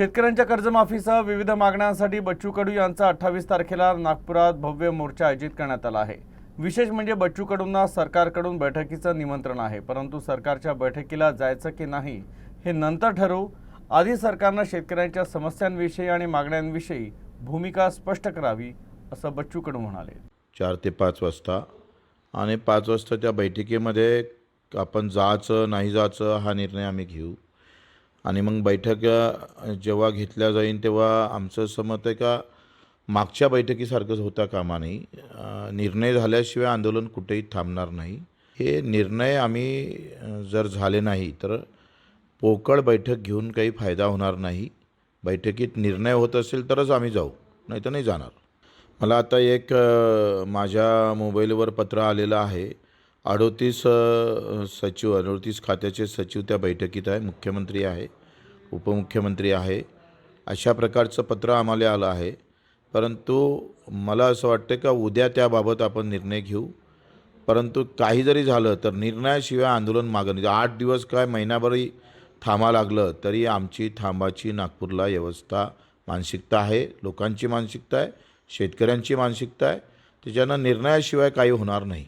शेतकऱ्यांच्या कर्जमाफीसह विविध मागण्यांसाठी बच्चू कडू यांचा अठ्ठावीस तारखेला नागपुरात भव्य मोर्चा आयोजित करण्यात आला आहे. विशेष म्हणजे बच्चू कडूंना सरकारकडून बैठकीचं निमंत्रण आहे. परंतु सरकारच्या बैठकीला जायचं की नाही हे नंतर ठरवू. आधी सरकारनं शेतकऱ्यांच्या समस्यांविषयी आणि मागण्यांविषयी भूमिका स्पष्ट करावी असं बच्चू कडू म्हणाले. चार ते पाच वाजता आणि पाच वाजता त्या बैठकीमध्ये आपण जायचं नाही जायचं हा निर्णय आम्ही घेऊ. आणि मग बैठक जेव्हा घेतल्या जाईल तेव्हा आमचं समत आहे का मागच्या बैठकीसारखंच होता कामा नाही निर्णय झाल्याशिवाय आंदोलन कुठेही थांबणार नाही. हे निर्णय आम्ही जर झाले नाही तर पोकळ बैठक घेऊन काही फायदा होणार नाही. बैठकीत निर्णय होत असेल तरच आम्ही जाऊ नाही तर नाही जाणार. मला आता एक माझ्या मोबाईलवर पत्र आलेलं आहे. अडोतीस सचिव अडोतीस खात्याचे सचिव त्या बैठकीत आहे मुख्यमंत्री आहे. उपमुख्यमंत्री आहे. अशा प्रकारचं पत्र आम्हाला आलं आहे. परंतु मला असं वाटतं का उद्या त्याबाबत आपण निर्णय घेऊ. परंतु काही जरी झालं तर निर्णयाशिवाय आंदोलन मागं नाही. आठ दिवस काय महिनाभरही थांबा लागलं तरी आमची थांबाची नागपूरला व्यवस्था मानसिकता आहे. लोकांची मानसिकता आहे. शेतकऱ्यांची मानसिकता आहे. त्याच्यानं निर्णयाशिवाय काही होणार नाही.